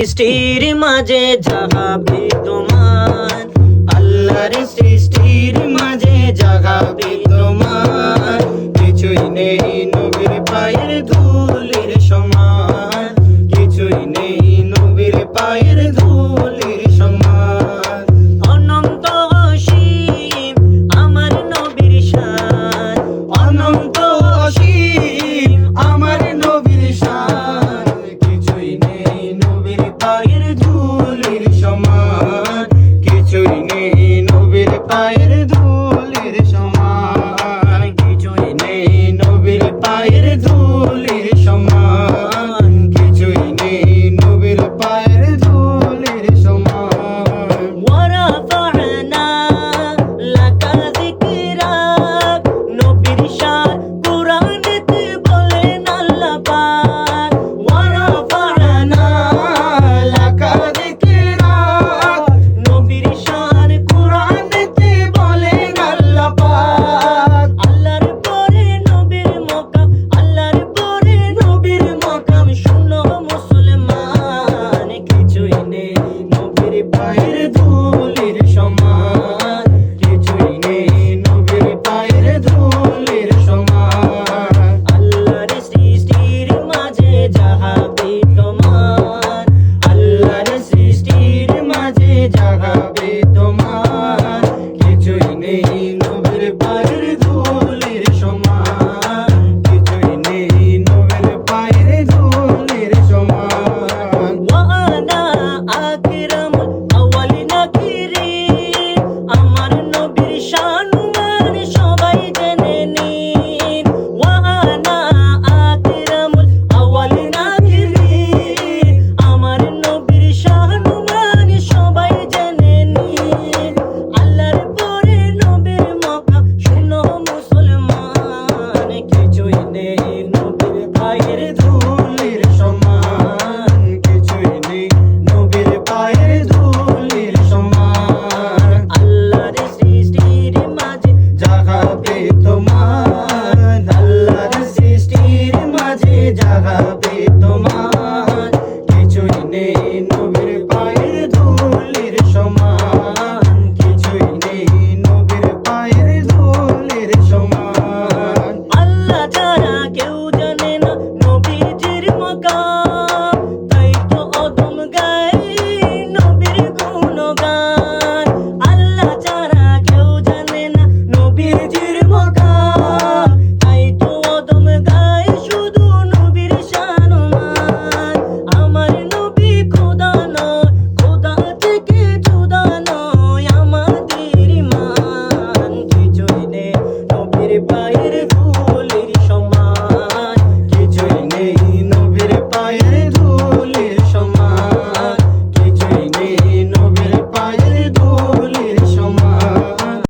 সৃষ্টির মাঝে যাহা বিদ্যমান আল্লাহর সৃষ্টির মাঝে it's your mom.